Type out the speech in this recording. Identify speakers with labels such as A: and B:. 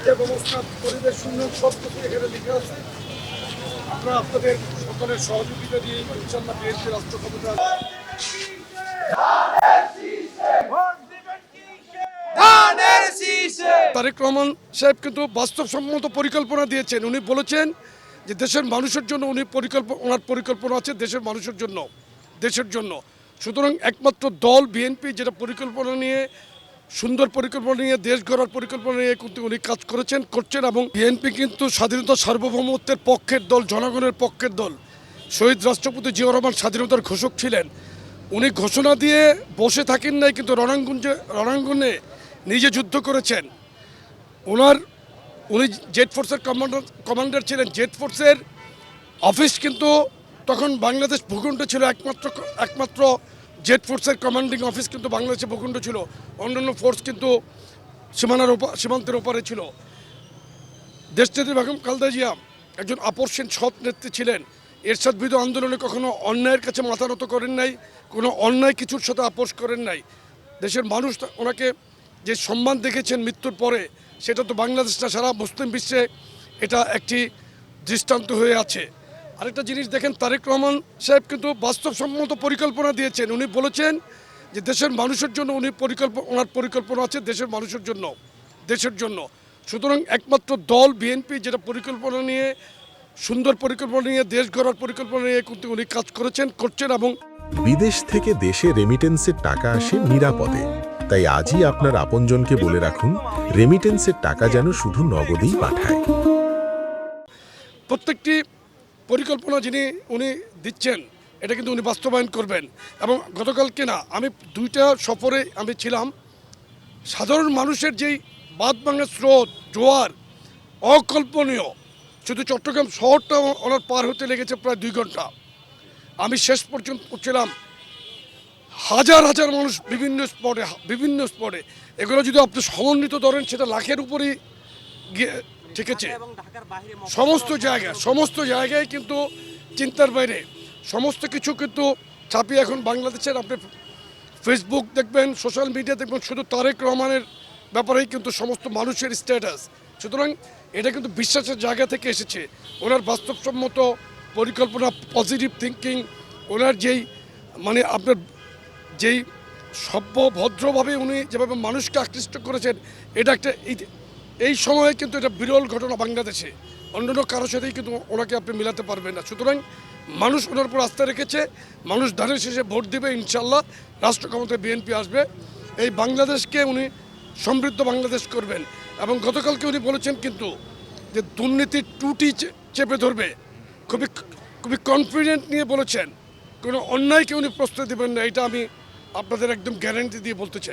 A: শিক্ষা ব্যবস্থা পরিবেশ উন্নয়ন সব কিছু এখানে লিখে আছে। আমরা আপনাদের সকলের সহযোগিতা দিয়ে ইনশাল্লাহ বিএনপি রাষ্ট্র ক্ষমতা তারেক রহমান সাহেব কিন্তু বাস্তবসম্মত পরিকল্পনা দিয়েছেন। উনি বলেছেন যে দেশের মানুষের জন্য উনি পরিকল্পনা ওনার পরিকল্পনা আছে দেশের মানুষের জন্য দেশের জন্য। সুতরাং একমাত্র দল বিএনপি যেটা পরিকল্পনা নিয়ে সুন্দর পরিকল্পনা নিয়ে, দেশ গড়ার পরিকল্পনা নিয়ে কিন্তু উনি কাজ করেছেন, করছেন এবং বিএনপি কিন্তু স্বাধীনতা সার্বভৌমত্বের পক্ষের দল, জনগণের পক্ষের দল। শহীদ রাষ্ট্রপতি জিয়া রহমান স্বাধীনতার ঘোষক ছিলেন। উনি ঘোষণা দিয়ে বসে থাকেন নাই, কিন্তু রণাঙ্গনে রণাঙ্গনে নিজে যুদ্ধ করেছেন। ওনার উনি জেট ফোর্সের কমান্ডার কমান্ডার ছিলেন। জেট ফোর্সের অফিস কিন্তু তখন বাংলাদেশ ভূখণ্ড ছিল একমাত্র একমাত্র জেট ফোর্সের কমান্ডিং অফিস কিন্তু বাংলাদেশে ভূখণ্ড ছিল। অন্যান্য ফোর্স কিন্তু সীমানার ওপা সীমান্তের ওপারে ছিল। দেশনেত্রী বেগম খালদা জিয়া একজন আপর্ষীন সৎ নেত্রী ছিলেন। এরশাদ বিরোধী আন্দোলনে কখনো অন্যায়ের কাছে মাথা নত করেন নাই, কোনো অন্যায় কিছুর সাথে আপোষ করেন নাই। দেশের মানুষ ওনাকে যে সম্মান দেখেছেন মৃত্যুর পরে, সেটা তো বাংলাদেশটা সারা মুসলিম বিশ্বে এটা একটি দৃষ্টান্ত হয়ে আছে। আরেকটা জিনিস দেখেন তারেক রহমান সাহেব কিন্তু বাস্তবসম্মত পরিকল্পনা দিয়েছেন। উনি বলেছেন যে দেশের মানুষের জন্য উনি পরিকল্পনা ওনার পরিকল্পনা আছে দেশের মানুষের জন্য দেশের জন্য। সুতরাং একমাত্র দল বিএনপি যেটা পরিকল্পনা নিয়ে সুন্দর পরিকল্পনা নিয়ে দেশ গড়ার পরিকল্পনা নিয়ে কিন্তু উনি কাজ করেছেন করছেন এবং
B: বিদেশ থেকে দেশে রেমিটেন্সের টাকা আসে নিরাপদে। তাই আজই আপনার আপনজনকে বলে রাখুন রেমিটেন্সের টাকা যেন শুধু নগদেই পাঠায়।
A: প্রত্যেকটি পরিকল্পনা যিনি উনি দিচ্ছেন, এটা কিন্তু উনি বাস্তবায়ন করবেন। এবং গতকালকে না আমি দুইটা সফরে আমি ছিলাম। সাধারণ মানুষের যেই বাদ ভাঙা স্রোত, জোয়ার, অকল্পনীয়, শুধু চট্টগ্রাম শহরটা ওনার পার হতে লেগেছে প্রায় দুই ঘণ্টা। আমি শেষ পর্যন্ত ছিলাম। হাজার হাজার মানুষ বিভিন্ন স্পটে বিভিন্ন স্পটে। এগুলো যদি আপনি সমন্বিত ধরেন, সেটা লাখের উপরেই গিয়ে ঠেকেছে সমস্ত জায়গায় সমস্ত জায়গায় কিন্তু চিন্তার বাইরে। সমস্ত কিছু কিন্তু ছাপিয়ে এখন বাংলাদেশের আপনি ফেসবুক দেখবেন সোশ্যাল মিডিয়া দেখবেন শুধু তারেক রহমানের ব্যাপারেই কিন্তু সমস্ত মানুষের স্ট্যাটাস সুতরাং এটা কিন্তু বিশ্বাসের জায়গা থেকে এসেছে। ওনার বাস্তবসম্মত পরিকল্পনা পজিটিভ থিঙ্কিং ওনার যেই মানে আপনার যেই সভ্য ভদ্রভাবে উনি যেভাবে মানুষকে আকৃষ্ট করেছেন এটা একটা এই- সময়ে কিন্তু এটা বিরল ঘটনা বাংলাদেশে। অন্যান্য কারোর সাথেই কিন্তু ওনাকে আপনি মিলাতে পারবেন না। সুতরাং মানুষ ওনার উপর আস্থা রেখেছে, মানুষ ধানের শেষে ভোট দেবে ইনশাল্লাহ রাষ্ট্র ক্ষমতায় বিএনপি আসবে। এই বাংলাদেশকে উনি সমৃদ্ধ বাংলাদেশ করবেন এবং গতকালকে উনি বলেছেন কিন্তু যে দুর্নীতির টুটি চেপে ধরবে। খুবই খুবই কনফিডেন্ট নিয়ে বলেছেন। কোনো অন্যায়কে উনি প্রশ্রয় দেবেন না, এটা আমি আপনাদের একদম গ্যারান্টি দিয়ে বলতে চাই।